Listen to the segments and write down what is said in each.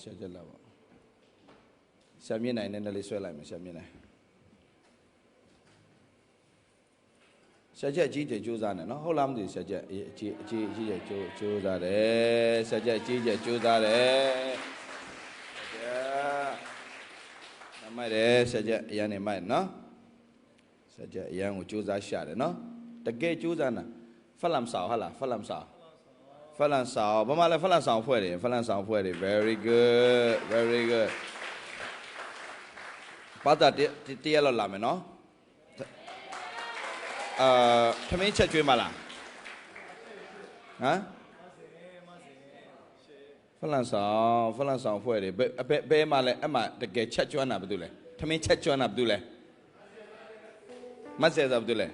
ဆရာချက်လာပါဆရာမြင့်နိုင်နည်းနည်းလေးဆွဲလိုက်မယ်ဆရာမြင့်နိုင်ဆရာချက်အကြီးကျယ်ကြိုးစားနေနော်ဟုတ်လားမသိဘူးဆရာချက်အကြီးအကြီးအကြီးအကြီးကျယ်ကြိုးကြိုးစားတယ်ဆရာချက်အကြီးကျယ်ကြိုးစားတယ်ဆရာချက်နမိုက်တယ်ဆရာချက်အရန်နေမိုက်နော်ဆရာချက်အရန်ကိုကြိုးစားရှာတယ်နော်တကယ်ကြိုးစားနာဖလမ်ဆောဟာလားဖလမ်ဆော ဖလန်ဆောင်ဘာမှလဲဖလန်ဆောင်ဖွဲ့တယ်ဖလန်ဆောင်ဖွဲ့တယ် very good very good ပတ်တာတတရလောက်လာမယ်နော်အာသမင်းချက်ကျွေးမလားဟမ်ဖလန်ဆောင်ဖလန်ဆောင်ဖွဲ့တယ်ဘယ်ဘယ်ဘယ်မှာလဲအမှတကယ်ချက်ကျွမ်းတာဘာတူလဲသမင်းချက်ကျွမ်းတာဘာတူလဲမဆက်စားဘာတူလဲ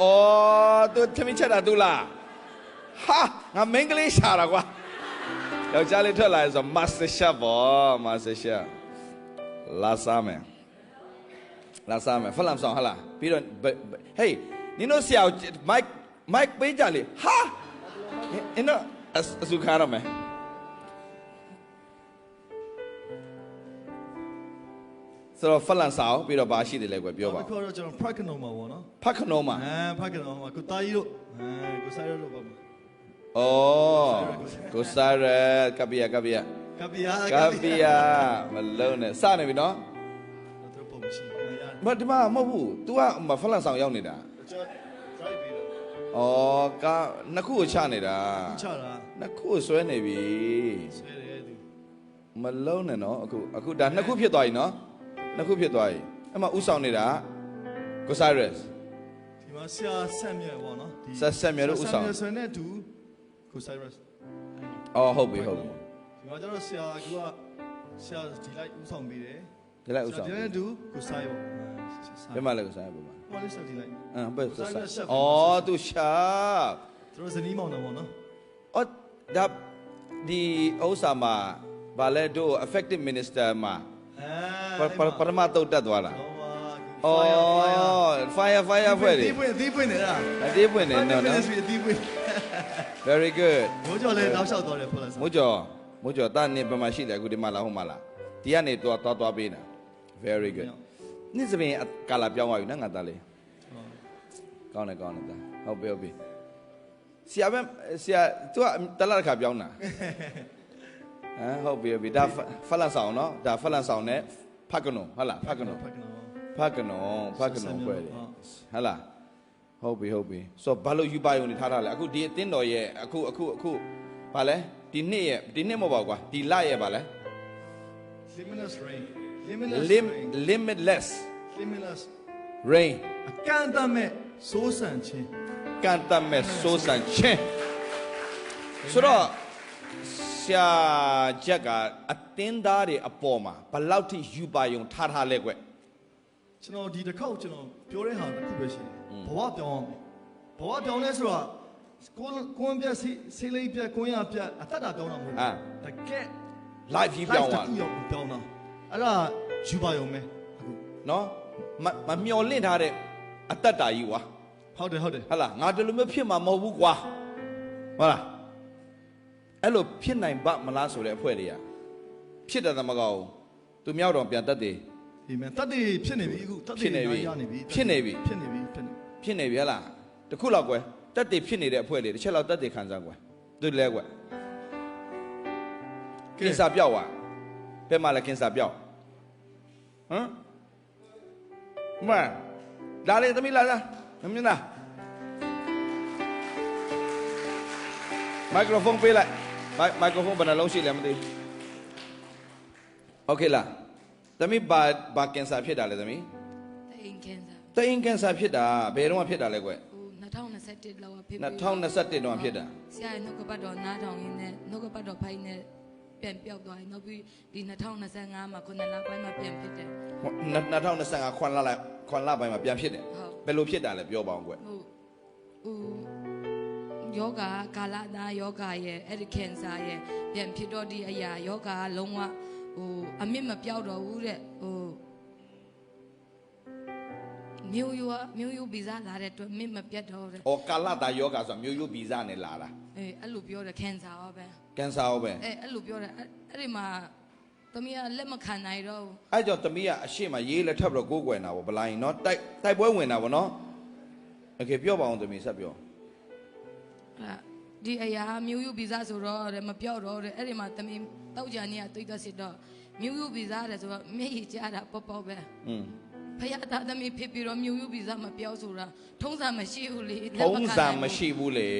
အော်သူသမင်းချက်တာတူလား ဟာငါမင်းကလေးရှာတာကွာယောက်ျားလေးထွက်လာရင်ဆို master chef ဘော master chef လာစားမယ်လာစားမယ်ဖလမ်ဆောင်ဟလာပြီးတော့ hey နင်တို့ဆရာကို mic mic ပေးကြလေဟာနင်တို့အစအစုခါရမယ်ဆိုတော့ဖလန်ဆောင်ပြီးတော့ဘာရှိတယ်လဲကွယ်ပြောပါခေါ်တော့ကျွန်တော်ဖတ်ကနုံမှာပေါ့နော်ဖတ်ခနိုးမှာအဲဖတ်ကနုံမှာကိုတာကြီးတို့အဲကိုဆိုင်တို့ပေါ့ ဩကိုစားရကပီယာကပီယာကပီယာကပီယာမလုံးနဲ့စနေပြီနော်တို့ပုံမရှိဘူးရမဒီမှာမဟုတ်ဘူး तू ကမဖလန်ဆောင်ရောက်နေတာကျွန်တော် drive ပြီးတော့ဩကနှစ်ခုကိုချနေတာချတာနှစ်ခုကိုဆွဲနေပြီဆွဲတယ်သူမလုံးနဲ့နော်အခုအခုဒါနှစ်ခုဖြစ်သွားပြီနော်နှစ်ခုဖြစ်သွားပြီအဲ့မှာဥဆောင်နေတာကိုဆိုင်ရက်စ်ဒီမှာဆရာဆက်မြဲပေါ့နော်ဒီဆက်ဆက်မြဲတို့ဥဆောင်ဆက်မြဲဆွဲနေတူ ကိုဆိုင်ရက် အော်ဟုတ်ပြီဟုတ်ပြီ ဒီမှာကျတော့ဆရာကဆရာဒီလိုက်ဥဆောင်ပြီးတယ် ဒီလိုက်ဥဆောင် ဒီလိုက်တူကိုဆိုင်ရော ဘယ်မှာလဲကိုဆိုင်ရက်ဘယ်မှာ ဟောလေးဆက်ဒီလိုက် အမ်ဘယ်ဆို ကိုဆိုင် ဆိုင် ရက်ဆက် ဩ तू ရှာ သူတို့ဇနီးမောင်နှံပေါ့နော် အော်ဒါဒီဥစ္စာမှာဗာလဲတို့ effective minister မှာ အဲ ပပပရမတုတ်တက်သွားတာ ဟော อ๋อ fire fire ဖွဲ့တယ် ဒီပွင့်ဒီပွင့်နေတာ အတေးပွင့်တယ်နော်နော် ministry ဒီပွင့် Very good ဘိုးကျော်လည်းတောက်လျှောက်သွားတယ်ဖုန်းလားမိုးကျော်မိုးကျော်တာနေဘယ်မှာရှိလဲအခုဒီမှာလားဟိုမှာလားဒီကနေတော့သွားသွားပေးတာ very good နေ့စပင်ကာလာပြောင်းသွားပြီနော်ငါသားလေးကောင်းတယ်ကောင်းတယ်သားဟုတ်ပြီဟုတ်ပြီဆရာပဲဆရာ तू ကတလားတစ်ခါပြောင်းတာဟမ်ဟုတ်ပြီဟုတ်ပြီဒါဖလန်ဆောင်နော်ဒါဖလန်ဆောင်နဲ့ဖတ်ကနုံဟုတ်လားဖတ်ကနုံဖတ်ကနော်ဖတ်ကနုံဖတ်ကနုံဖွဲ့တယ်ဟုတ်လား ဟုတ်ပြီဟုတ်ပြီဆိုတော့ဘာလို့ယူပါယုံနေထားတာလဲအခုဒီအတင်းတော်ရဲ့အခုအခုအခုဘာလဲဒီနှစ်ရဲ့ဒီနှစ်မဟုတ်ပါဘူးကွာဒီလရဲ့ဘာလဲ limitless rain limitless lim rain limitless limitless rain အကန့်အသတ်မဲ့စိုးစံခြင်းကန့်တတ်မဲ့စိုးစံခြင်းဆိုတော့ဆရာချက်ကအတင်းသားတွေအပေါ်မှာဘယ်လောက်ထိယူပါယုံထားထားလဲကွကျွန်တော်ဒီတစ်ခေါက်ကျွန်တော်ပြောတဲ့ဟာတစ်ခုပဲရှိတယ် ဘဝပြောင်းအောင်ဘဝပြောင်းလဲဆိုတော့ကိုယ်ကိုယ်ပြက်စီစီလေးပြက်ကိုယ်ရပြက်အသက်တာပြောင်းတာမဟုတ်အာဘူးတကယ် live ကြီးပြောင်းသွားတစ်ခုရောက်ပြောင်းတာအဲ့ဒါယူပါရုံပဲအခုနော်မမမျော်လင့်ထားတဲ့အတ္တတာကြီးကွာဟုတ်တယ်ဟုတ်တယ်ဟဟလားငါဒီလိုမျိုးဖြစ်မှာမဟုတ်ဘူးကွာဟုတ်လားအဲ့လိုဖြစ်နိုင်ပါမလားဆိုတဲ့အဖွဲ့တွေကဖြစ်တယ်သမကောင်းသူမြောက်တော့ပြန်တက်တယ်ဒီမဲ့တတ်တည်ဖြစ်နေပြီအခုတတ်တဖြစ်ည်နေပြီရနေပြီဖြစ်နေပြီဖြစ်နေပြီ ဖြစ်နေ ဖြစ်နေပြီဟလားတခုလောက်ကွယ်တက်တယ်ဖြစ်နေတဲ့အဖွဲ့တွေတစ်ချက်လောက်တက်တယ်ခံစားကွယ်သူလဲကွယ်ကင်ဆာပြောက်သွားဘယ်မှာလဲကင်ဆာပြောက်ဟမ်မလာလေသမီးလာလာမမြင်လားမိုက်ခရိုဖုန်းပေးလိုက်မိုက်မိုက်ခရိုဖုန်းဘယ်နှလုံးရှိလဲမသိဘူးโอเคလားသမီးဘာဘာကင်ဆာဖြစ်တာလဲသမီး တိန်ကန်စာ တအိမ်ကင်ဆာဖြစ်တာဘယ်တော့မှဖြစ်တာလဲကွဟို2021လောက်ကဖြစ်2021တုန်းကဖြစ်တာဆရာရဲ့နှုတ်ကပတ်တော်နားထောင်ရင်းနဲ့နှုတ်ကပတ်တော်ဖိုင်နဲ့ပြန်ပြောက်သွားရင်နောက်ပြီးဒီ2025မှာခုနလပိုင်းမှာပြန်ဖြစ်တယ်2025ခွန်လာလိုက်ခွန်လာပိုင်းမှာပြန်ဖြစ်တယ်ဟုတ်ဘယ်လိုဖြစ်တာလဲပြောပါအောင်ကွဟိုဟိုယောဂကာလနာယောဂရဲ့အဲ့ဒီကန်ဆာရဲ့ပြန်ဖြစ်တော့ဒီအရာယောဂကလုံးဝဟိုအမြင့်မပြောက်တော့ဘူးတဲ့ဟို မျိုးရိုးကမျိုးရိုးဗီဇလာတဲ့အတွက်မင်းမပြတ်တော့တဲ့။အော်ကာလတာယောဂါဆိုတာမျိုးရိုးဗီဇနဲ့လာတာ။အေးအဲ့လိုပြောတယ်ကန်ဆာရောပဲ။ကန်ဆာရောပဲ။အေးအဲ့လိုပြောတယ်အဲ့ဒီမှာသမီးကလက်မခံနိုင်တော့ဘူး။အဲ့ကြောင့်သမီးကအရှိမရေးလက်ထပ်ပြီးတော့ကိုးကွယ်နေတာပေါ့ဗလိုင်းနော်တိုက်တိုက်ပွဲဝင်တာပေါ့နော်။ Okay ပြောပါအောင်သမီးဆက်ပြော။အဲ့ဒီအရာမျိုးရိုးဗီဇဆိုတော့တဲ့မပြောတော့တဲ့အဲ့ဒီမှာသမီးတောက်ကြနေရသိတ်သက်စစ်တော့မျိုးရိုးဗီဇရတယ်ဆိုတော့မျက်ရည်ကျတာပေါ့ပေါ့ပဲ။อืม။ ဖယားသားသမီးဖြစ်ပြီးတော့မျိုးယူဗီဇမပြောက်ဆိုတာထုံးစံမရှိဘူးလေလက်ထုံးခံစံနိုင်ဘူးမရှိဘူးလေ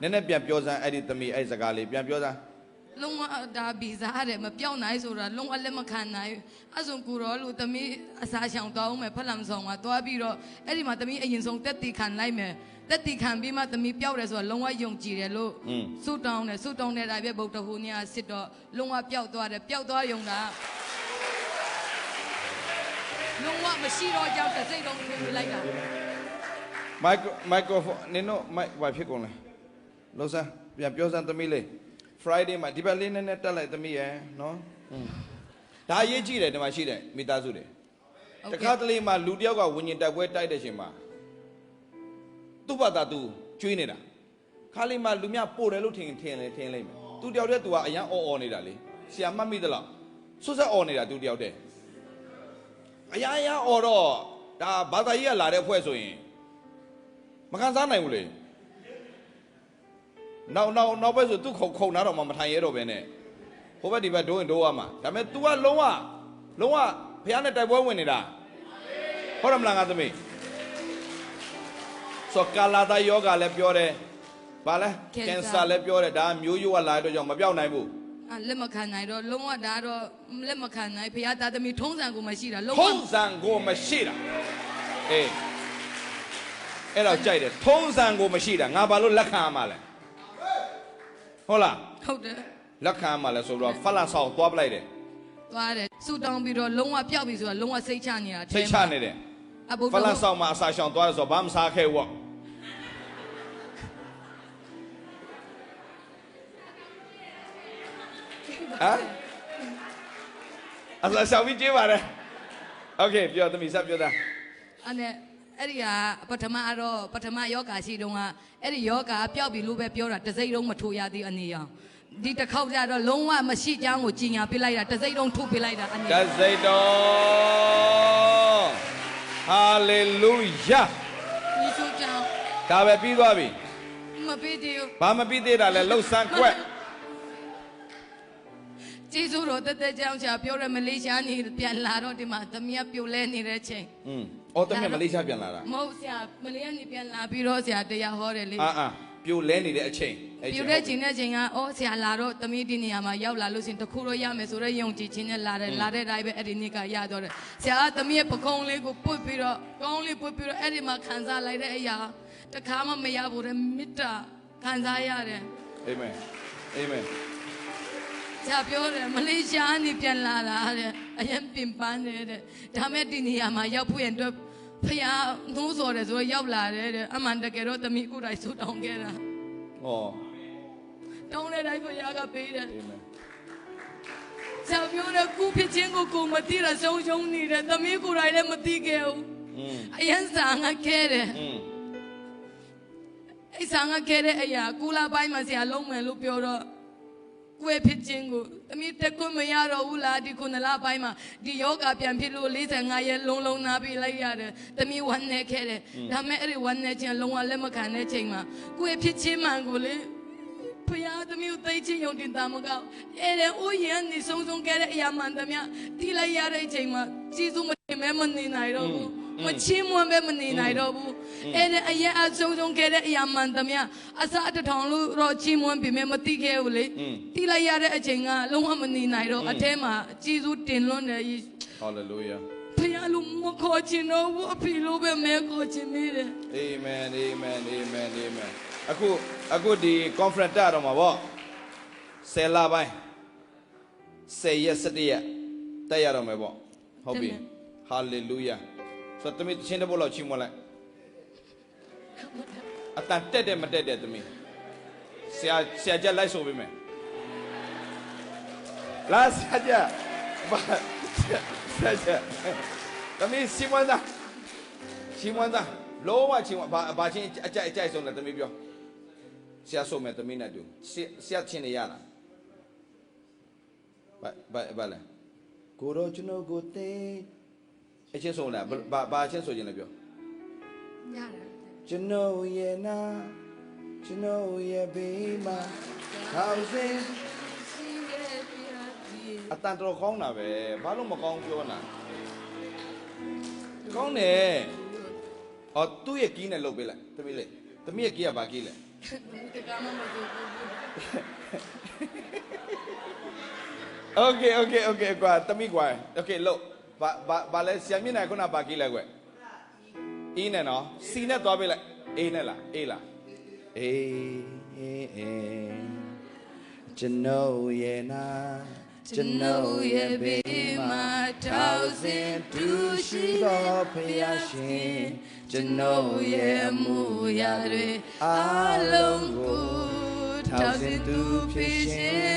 နည်းနည်းပြန်ပြောစမ်းအဲ့ဒီသမီးအဲ့စကားလေးပြန်ပြောစမ်းလုံးဝဒါဗီဇတဲ့မပြောက်နိုင်ဆိုတာလုံးဝလက်မခံနိုင်ဘူးအဲ့ဆိုကိုရောလူသမီးအစာရှောင်တောင်းမယ်ဖက်လမ်ဆောင်ကသွားပြီးတော့အဲ့ဒီမှာသမီးအရင်ဆုံးတက်တီခံလိုက်မယ်တက်တီခံပြီးမှသမီးပျောက်တယ်ဆိုတော့လုံးဝယုံကြည်တယ်လို့อืมဆုတောင်းတယ်ဆုတောင်းတဲ့ဒါပြဗုဒ္ဓဟူညစစ်တော့လုံးဝပျောက်သွားတယ်ပျောက်သွားယုံတာ လုံးဝမရှိတော့ကြောင့်တစ်စိတ်လုံးဝင်ပြလိုက်တာမိုက်မိုက်ကိုနင်တို့မိုက်ဘာဖြစ်ကုန်လဲလုံးစားပြန်ပြောစမ်းသမီးလေး Friday မှာဒီဘက်လေးနည်းနည်းတက်လိုက်သမီးရယ်နော်ဒါအရေးကြီးတယ်ဒီမှာရှိတယ်မိသားစုတွေတခါတလေမှာလူတယောက်ကဝิญဉ်တိုက်ပွဲတိုက်တဲ့ချိန်မှာသူ့ဘာသာသူကျွေးနေတာခါလေးမှာလူများပို့တယ်လို့ထင်ထင်လေထင်လိမ့်မယ်သူတယောက်တည်းသူကအရန်အော်အော်နေတာလေဆရာမှတ်မိသလားဆွတ်ဆက်အော်နေတာသူတယောက်တည်း အရန်အရန်အော်တော့ဒါဘာသာကြီးကလာတဲ့ဖွဲ့ဆိုရင်မခံစားနိုင်ဘူးလေနောက်နောက်နောက်ပဲဆိုသူခုံခုံနာတော့မှမထိုင်ရတော့ပဲနဲ့ဟိုဘက်ဒီဘက်ဒိုးရင်ဒိုးရမှာဒါပေမဲ့ तू ကလုံးဝလုံးဝဖះနဲ့တိုက်ပွဲဝင်နေတာဟုတ်တယ်မလားငါသမီးဆိုကာလာတာယောဂလည်းပြောတယ်ဗာလဲကင်ဆာလည်းပြောတယ်ဒါမျိုးရိုးကလာတဲ့အတွက်ကြောင့်မပြောက်နိုင်ဘူးအာ လက်မခံနိုင်တော့လုံးဝဒါတော့လက်မခံနိုင်ဖယားသားသမီးထုံးစံကိုမရှိတာလုံးဝထုံးစံကိုမရှိတာအေးအဲ့တော့ကြိုက်တယ်ထုံးစံကိုမရှိတာငါဘာလို့လက်ခံရမှာလဲဟုတ်လားဟုတ်တယ်လက်ခံရမှာလဲဆိုတော့ဖလာဆောင်သွားပလိုက်တယ်သွားတယ်ဆူတောင်းပြီးတော့လုံးဝပျောက်ပြီဆိုတာလုံးဝစိတ်ချနေတာစိတ်ချနေတယ်အဘုဒ္ဓဖလာဆောင်မှာအစာရှောင်သွားတယ်ဆိုတော့ဘာမှမစားခဲ့ဘူး ဟမ်အစာရှောင်ပြီးကြေးပါတယ်โอเคပြောသမီးစပြောတာ အဲ့နဲ့အဲ့ဒီကပထမတော့ပထမယောဂါရှိတုန်းကအဲ့ဒီယောဂါပျောက်ပြီလို့ပဲပြောတာတစ်စိတ်လုံးမထိုးရသေးအနေအောင်ဒီတစ်ခေါက်ကျတော့လုံးဝမရှိကြောင်းကိုကြီးညာပြလိုက်တာတစ်စိတ်လုံးထုတ်ပြလိုက်တာအနေ တစိတ်တော်ဟာလေလုယာ ဒီဆိုကြောင်း ဒါပဲပြီးသွားပြီ မပေးသေးဘူး ဘာမပြီးသေးတာလဲလှုပ်ဆန်းကွက် ကျေးဇူးတော်တက်တက်ကြောင်းဆရာပြောရမလေးရှားနေပြန်လာတော့ဒီမှာသမီးကပြိုလဲနေတဲ့ချိန်อืมအော်တမက်မလေးရှားပြန်လာတာမဟုတ်ဆရာမလေးကနေပြန်လာပြီးတော့ဆရာတရားဟောတယ်လေအာအာပြိုလဲနေတဲ့အချိန်အဲ့ပြိုတဲ့ချိန်နဲ့ချိန်ကအော်ဆရာလာတော့သမီးဒီနေရာမှာရောက်လာလို့ရှရင်တခုတော့ရမယ်ဆိုတော့ယုံကြည်ခြင်းနဲ့လာတယ်လာတဲ့တိုင်းပဲအဲ့ဒီနေ့ကရတော့တယ်ဆရာကသမီးရဲ့ပကုံးလေးကိုပုတ်ပြီးတော့ကောင်းလေးပုတ်ပြီးတော့အဲ့ဒီမှာခံစားလိုက်တဲ့အရာတခါမှမရဘူးတဲ့မေတ္တာခံစားရတယ်အာမင်အာမင် ဆရာပြောတယ်မလေးရှားနေပြန်လာတာတဲ့အရင်ပင်ပန်းနေတဲ့ဒါမဲ့ဒီနေရာမှာရောက်ဖို့ရင်တော့ဖခင်နှိုးစော်တယ်ဆိုတော့ရောက်လာတယ်တဲ့အမှန်တကယ်တော့သမီးကိုယ်တိုင်ဆူတောင်းခဲ့တာဩတောင်းတဲ့တိုင်းဖခင်ကပေးတယ်အာမင်ဆရာပြောတဲ့ကူဖြစ်ခြင်းကိုကိုမသိတာဆုံးရှုံးနေတယ်သမီးကိုယ်တိုင်လည်းမသိခဲ့ဘူးအရင်စာငတ်ခဲ့တယ်အဲ့စာငတ်ခဲ့တဲ့အရာကုလားပိုင်းမှာဆရာလုံးမယ်လို့ပြောတော့ ကိုယ်ဖြစ်ခြင်းကိုသမီးတက်ခွင့်မရတော့ဘူးလားဒီခုနလပိုင်းမှာဒီယောဂပြန်ဖြစ်လို့45ရက်လုံးလုံးနာပြီးလိုက်ရတယ်သမီးဝမ်းနေခဲ့တယ်ဒါမဲ့အဲ့ဒီဝမ်းနေခြင်းလုံးဝလက်မခံတဲ့ချိန်မှာကိုယ်ဖြစ်ခြင်းမှန်ကိုလေဖယားသမီးကိုသိချင်းယုံတင်တာမကောက်အဲ့ဒါဦးရန်နေဆုံးဆုံးခဲ့တဲ့အရာမှန်သမျှတီးလိုက်ရတဲ့အချိန်မှာကျေးဇူးမတင်မဲမနေနိုင်တော့ဘူး မချင်းမွန်ပဲမနေနိုင်တော့ဘူးအဲ့ဒါအရင်အဆုံးဆုံးခဲ့တဲ့အရာမှန်သမျှအစအတထောင်လို့တော့ချင်းမွန်ပြီမဲမတိခဲ့ဘူးလေတီးလိုက်ရတဲ့အချိန်ကလုံးဝမနေနိုင်တော့အထဲမှာကျေးဇူးတင်လွန်းတယ်ဟာလေလုယာဖယားလူမခေါ်ချင်တော့ဘူးအဖေလိုပဲမဲခေါ်ချင်နေတယ်အာမင်အာမင်အာမင်အာမင်အခုအခုဒီ conference တက်တော့မှာဗောဆယ်လပိုင်းဆယ်ရက်17ရက်တက်ရတော့မယ်ဗောဟုတ်ပြီဟာလေလုယာ ဆိုတော့တမီးတချင်းတစ်ပုတ်လောက်ချီးမွမ်းလိုက်အတန်တက်တယ်မတက်တယ်တမီးဆရာဆရာကြက်လိုက်ဆိုပေးမယ်လာဆရာကြက်ဘာဆရာကြက်တမီးချီးမွမ်းတာချီးမွမ်းသားလုံးဝချီးမွမ်းဘာဘာချင်းအကြိုက်အကြိုက်ဆုံးလဲသမီးပြောဆရာဆိုမယ်သမီးနဲ့တူဆရာဆရာချင်းနေရလားဘာဘာဘာလဲကိုတော့ကျွန်တော်ကိုသိ အချင်းဆုံးလားဘာဘာအချင်းဆိုခြင်းလဲပြော ရတယ် ကျွန်တော်ရဲ့နာကျွန်တော်ရဲ့ဘေးမှာထောင်စင် စီးရဲ့ပြာဒီ အတန်တော်ကောင်းတာပဲဘာလို့မကောင်းပြောနာကောင်းတယ်အော်သူ့ရဲ့ကီးနဲ့လုတ်ပေးလိုက်သမီးလေးသမီးရဲ့ကီးကဘာကီးလဲ တကမမကိုကို โอเคโอเคโอเคကွာသမီးကွာโอเคလုတ် ဘာဘာဘာလဲဆရာမျက်နှာခုနဘာကီးလဲကွအင်းနဲ့နော်စီနဲ့သွားပေးလိုက်အေးနဲ့လားအေးလားအေးအေးအေးကျွန်တော်ရဲ့နာကျွန်တော်ရဲ့ဘေးမှာထောက်စင်သူရှိတော်ဖယားရှင်ကျွန်တော်ရဲ့အမှုရာတွေအားလုံးကိုထောက်စင်သူဖြစ်ရှင်ပေသူ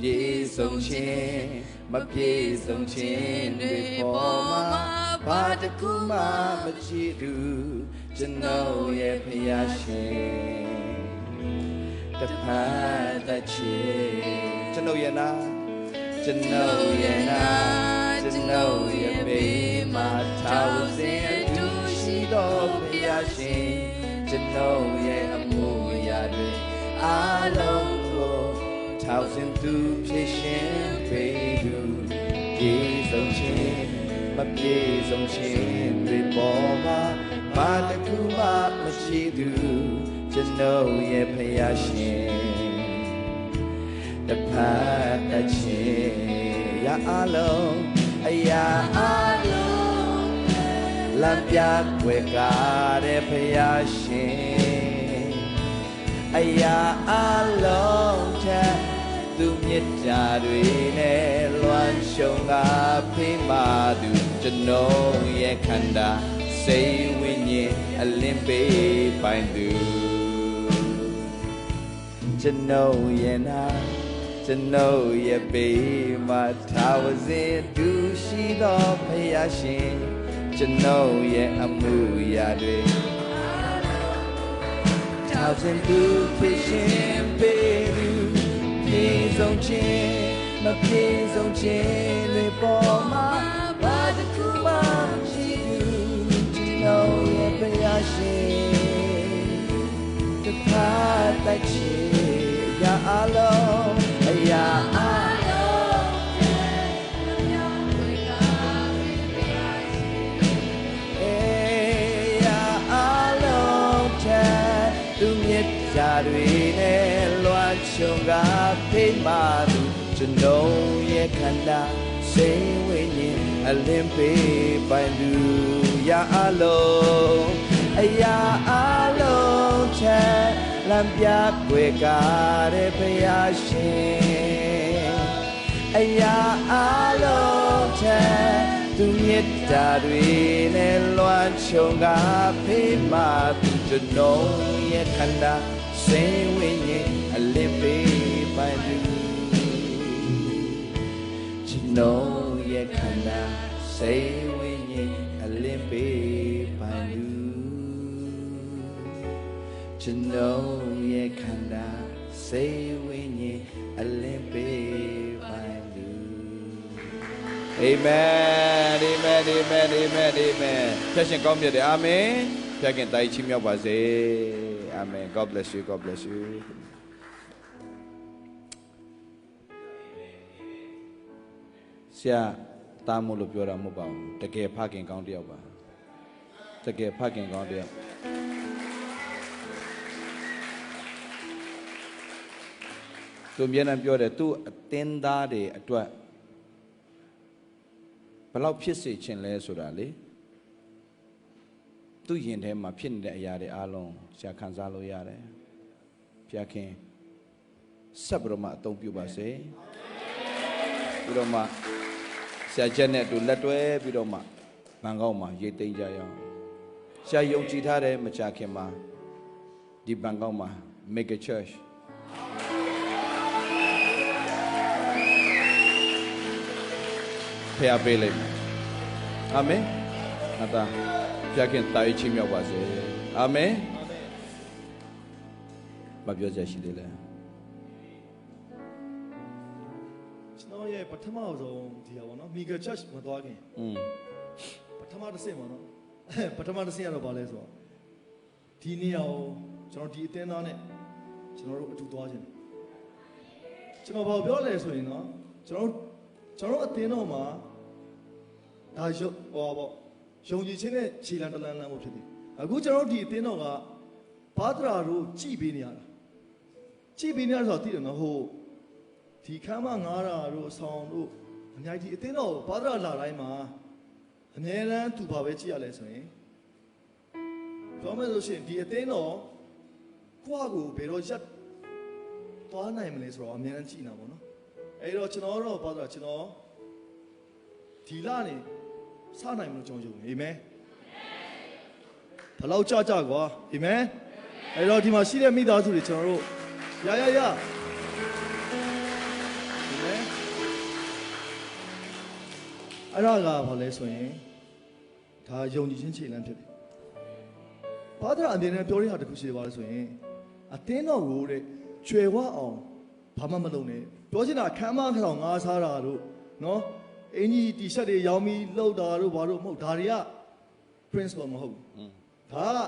ပြေဆုံးခြင်းမပြေဆုံးခြင်းတွေပေါ်မှာဘာတစ်ခုမှမချစ်သူကျွန်တော်ရဲ့ဖယားရှင်တဖတ်တချေကျွန်တော်ရဲ့နာကျွန်တော်ရဲ့နာကျွန်တော်ရဲ့ဘေးမှာထောက်စင်သူရှိတော်ဖယားရှင်ကျွန်တော်ရဲ့အမှုရာတွေအားလုံးကို ထောက်စင်သူဖြစ်ရှင်ပေသူပြေဆုံးခြင်းမပြေဆုံးခြင်းတွေပေါ်မှာဘာတစ်ခုမှမရှိသူကျွန်တော်ရဲ့ဖယားရှင်တဖတ်အချင်းရအလုံးအရာအလုံးလမ်းပြွယ်ကားတဲ့ဖယားရှင်အရာအလုံးထက် သူမြတ်တာတွေနဲ့လွမ်းရှုံကဖေးမာသူကျွန်တော်ရဲ့ခန္ဓာစိတ်ဝိညာဉ်အလင်းပေးပိုင်သူကျွန်တော်ရဲ့နာကျွန်တော်ရဲ့ဘေးမှာသာဝစဉ်သူရှိသောဖယားရှင်ကျွန်တော်ရဲ့အမှုရာတွေ thousand blue fishing baby ပြေ ဆုံးခြင်းမပြေဆုံးခြင်းတွေပေါ်မှာဘာတစ်ခုမှမရှိဘူးကျွန်တော်ရဲ့ဖယားရှင်တခါတချေရာအလုံးအရာအအေးရာအလုံးချမ်းသူမြတ်တာတွေနဲ့လွှမ်းခြုံ ကဖိမာသူကျွန်တော်ရဲ့ခန္ဓာစိတ်ဝိညာဉ်အလင်းပေးပိုင်သူရာအလုံးအရာအလုံးချမ်းလမ်းပြွယ်ကားတဲ့ဖယားရှင်အရာအလုံးချမ်းသူမြတ်တာတွေနဲ့လွှမ်းခြုံကဖိမာသူကျွန်တော်ရဲ့ခန္ဓာစိတ်ဝိ န်တော်ရဲ့ခန္ဓာစိတ်ဝိညာဉ်အလင်းပေးပိုင်သူကျွန်တော်ရဲ့ခန္ဓာစိတ်ဝိညာဉ်အလင်းပေးပိုင်သူ Amen Amen Amen Amen Amen ဖျက်ရှင်ကောင်းမြတ်တယ်အာမင်ဖျက်ခင်တိုင်းချီးမြှောက်ပါစေအာမင် God bless you God bless you ဆရာတားမို့လို့ပြောတာမဟုတ်ပါဘူးတကယ်ဖခင်ကောင်းတစ်ယောက်ပါတကယ်ဖခင်ကောင်းတစ်ယောက်သူအမြဲတမ်းပြောတယ်သူ့အသင်းသားတွေအတွက်ဘယ်လောက်ဖြစ်စေချင်လဲဆိုတာလေသူ့ရင်ထဲမှာဖြစ်နေတဲ့အရာတွေအားလုံးရှာခံစားလို့ရတယ်ဖျားခင်ဆက်ပြီးတော့မှအသုံးပြုပါစေပြီးတော့မှ ဆရာချက်နဲ့အတူလက်တွဲပြီးတော့မှဘန်ကောက်မှာရေးသိမ်းကြရအောင်ဆရာယုံကြည်ထားတဲ့မကြခင်မှာဒီဘန်ကောက်မှာ make a church ဖျားပေးလိုက်မယ်အာမင်အတာဖျားခင်တာရေးချင်းမြောက်ပါစေအာမင်မပြောချက်ရှိသေးလဲ ပထမဆုံးဒီဟာပေါ့နော်မီဂါ church မသွားခင်อืมပထမတစ်ဆင့်ပေါ့နော်ပထမတစ်ဆင့်ကတော့ဘာလဲဆိုတော့ဒီနေရာကိုကျွန်တော်ဒီအတင်းသားနဲ့ကျွန်တော်တို့အတူသွားခြင်းကျွန်တော်ဘာပြောလဲဆိုရင်နော်ကျွန်တော်ကျွန်တော်အတင်းတော်မှာဒါရုပ်ဟောပေါ့ယုံကြည်ခြင်းနဲ့ခြေလမ်းတစ်လမ်းလမ်းဖို့ဖြစ်တယ်အခုကျွန်တော်တို့ဒီအတင်းတော်ကဘာဒရာတို့ကြည်ပေးနေရတာကြည်ပေးနေရဆိုတော့သိတယ်နော်ဟို ဒီခမ်းမငားတာတို့ဆောင်းတို့အများကြီးအတင်းတော်ဘာဒရာလာတိုင်းမှာအမြဲတမ်းသူဘာပဲကြည့်ရလဲဆိုရင်ပြောမယ်ဆိုရှင်ဒီအသင်းတော်ကိုယ့်ကိုဘယ်တော့ရက်သွားနိုင်မလဲဆိုတော့အမြဲတမ်းကြည့်နေတာပေါ့နော်အဲ့တော့ကျွန်တော်တော့ဘာလို့ကျွန်တော်ဒီလနေစနိုင်မလို့ကျွန်တော်ယုံနေအာမင်ဘယ်လောက်ကြကြကွာအာမင်အဲ့တော့ဒီမှာရှိတဲ့မိသားစုတွေကျွန်တော်တို့ရရရ အဲ့ဒါကဘာလဲဆိုရင်ဒါယုံကြည်ခြင်းခြေလှမ်းဖြစ်တယ်။ဘာသာအမြင်နဲ့ပြောရတာတစ်ခုရှိတယ်ပါလဲဆိုရင်အတင်းတော်ကိုတဲ့ကျွယ်ဝအောင်ဘာမှမလုပ်နဲ့။ပြောချင်တာခမ်းမခေါင်ငါးစားတာတို့နော်အင်ကြီးတီရှပ်တွေရောင်းပြီးလှုပ်တာတို့ဘာတို့မဟုတ်ဒါတွေက principle မဟုတ်ဘူးอืม။ဒါက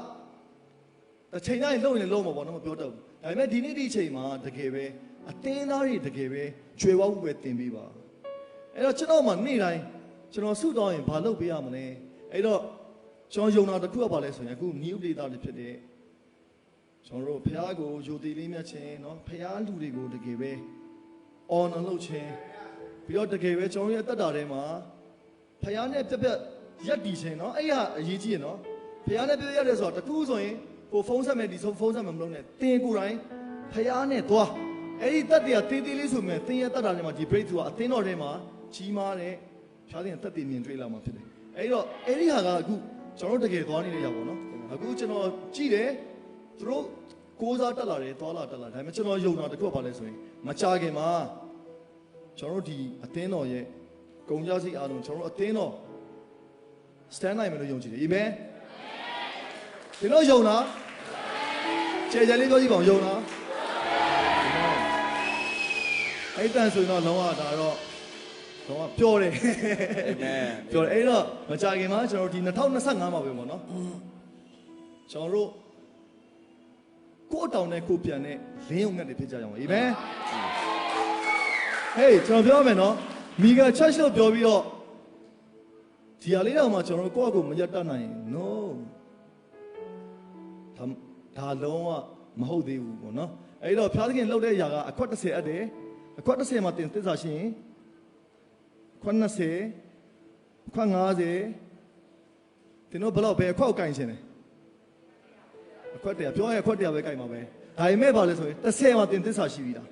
အချိန်တိုင်းလှုပ်ရင်လှုပ်မှာပေါ့နော်မပြောတော့ဘူး။ဒါပေမဲ့ဒီနေ့ဒီအချိန်မှာတကယ်ပဲအတင်းသားတွေတကယ်ပဲကျွယ်ဝမှုပဲတင်ပေးပါ။အဲ့တော့ကျွန်တော်မှနေ့တိုင်း ကျွန်တော်ဆုတောင်းရင်ဘာလုပ်ပေးရမလဲ။အဲ့တော့ကျွန်တော်ယုံတာတစ်ခုကဘာလဲဆိုရင်အခု new data တွေဖြစ်တဲ့ကျွန်တော်တို့ဖះကိုယိုသေးလေးမြတ်ခြင်းเนาะဖះလူတွေကိုတကယ်ပဲ honor လုပ်ခြင်းပြီးတော့တကယ်ပဲကျွန်တော်ရဲ့တက်တာထဲမှာဖះနဲ့ပြက်ပြက်ရက်တီခြင်းเนาะအဲ့ရအရေးကြီးရเนาะဖះနဲ့ပြက်ပြက်ရက်တယ်ဆိုတော့တခုဆိုရင်ကိုဖုန်းဆက်မယ်ဒီဆုံးဖုန်းဆက်မယ်မလုပ်နဲ့တင်းကိုယ်တိုင်ဖះနဲ့သွားအဲ့ဒီတက်တွေကတင်းတင်းလေးဆိုမဲ့တင်းရဲ့တက်တာထဲမှာဒီ break through ကအတင်းတော်ထဲမှာကြီးမားတဲ့ ဖះတဲ့တက်တွေမြင်တွေ့လာမှာဖြစ်တယ်အဲ့တော့အဲ့ဒီဟာကအခုကျွန်တော်တို့တကယ်သွားနေတဲ့ရောက်ပေါ့နော်အခုကျွန်တော်ကြည့်တယ်သူတို့ကိုးစားတက်လာတယ်သွားလာတက်လာဒါပေမဲ့ကျွန်တော်ယုံတာတစ်ခုကဘာလဲဆိုရင်မကြခင်မှာကျွန်တော်တို့ဒီအသင်းတော်ရဲ့ဂုံကြစိတ်အားလုံးကျွန်တော်တို့အသင်းတော် stand နိုင်မယ်လို့ယုံကြည်တယ်အာမင်ဒီလိုယုံလားခြေချလေးပြောကြည့်ပါဦးယုံလားအဲ့တန်ဆိုရင်တော့လုံးဝဒါတော့ တော့ပျော်တယ်အာမင်ပျော်တယ်အဲ့တော့မကြခင်မှာကျွန်တော်တို့ဒီ2025မှာပဲပေါ့နော်ကျွန်တော်တို့ကိုယ့်အတောင်နဲ့ကိုယ်ပြန်တဲ့လင်းုံငတ်တွေဖြစ်ကြအောင်အာမင်ဟေးကျွန်တော်ပြောရမယ်နော်မိဂါချက်ရှုပ်ပြောပြီးတော့ဒီဟာလေးတော့မှကျွန်တော်တို့ကိုယ့်အကိုမရက်တတ်နိုင်ရင် no ဒါဒါလုံးဝမဟုတ်သေးဘူးပေါ့နော်အဲ့တော့ဖျားသခင်လှုပ်တဲ့ຢာကအခွက်30အပ်တယ်အခွက်30မှာတင်သစ္စာရှိရင် အခွက်20အခွက်50တင်တော့ဘယ်တော့ပဲအခွက်ကိုကင်ရှင်တယ်အခွက်တည်းပြောရင်အခွက်တည်းပဲကင်မှာပဲဒါပေမဲ့ပါလဲဆိုရင်30မှာတင်သစ္စာရှိပြီလား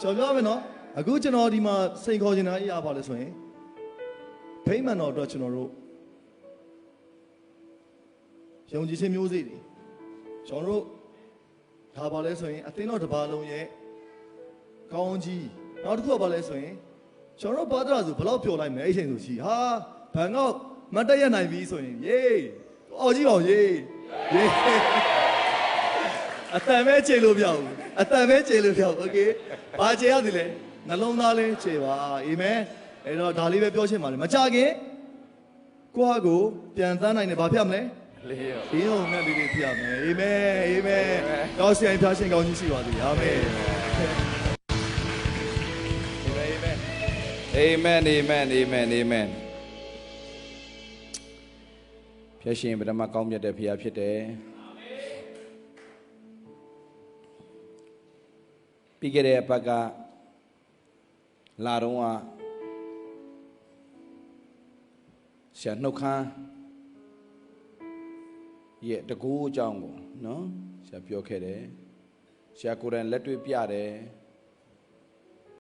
ကျွန်တော်ပြောမယ်နော်အခုကျွန်တော်ဒီမှာစိန်ခေါ်နေတာအရာပါလဲဆိုရင်ဗိမာန်တော်အတွက်ကျွန်တော်တို့ယုံကြည်ခြင်းမျိုးစေ့တွေကျွန်တော်တို့ဒါပါလဲဆိုရင်အသင်းတော်တစ်ပါးလုံးရဲ့ကောင်းကြီးနောက်တစ်ခုကပါလဲဆိုရင် ကျွန်တော်တို့ဘာသာဆိုဘယ်တော့ပျော်လိုက်မလဲအဲ့ချိန်ဆိုရှိဟာဘန်ကောက်မတ်တက်ရနိုင်ပြီဆိုရင်ယေးအော်ကြီးပါဦးယေးယေး အတန်ပဲခြေလို့ပြောက်ဘူးအတန်ပဲခြေလို့ပြောက်โอเคဘာခြေရသည်လဲနှလုံးသားလေးခြေပါအာမင်အဲ့တော့ဒါလေးပဲပြောချင်ပါလေမကြခင်ကိုယ့်ဟာကိုပြန်သန်းနိုင်တယ်ဘာဖြစ်မလဲ လေးရော ဒီဟုတ်နဲ့လေးလေးဖြစ်ရမယ်အာမင်အာမင်ကောင်းဆိုင်ဖျားရှင်ကောင်းကြီးရှိပါသည်အာမင် အာမင်အာမင်အာမင်အာမင်ဖျက်ရှင်ပထမကောင်းမြတ်တဲ့ဖခင်ဖြစ်တယ်ပြီးခဲ့တဲ့အပတ်ကလာတော့ကဆရာနှုတ်ခမ်းရဲ့တကူအကြောင်းကိုနော်ဆရာပြောခဲ့တယ်ဆရာကိုယ်တိုင်လက်တွေ့ပြတယ်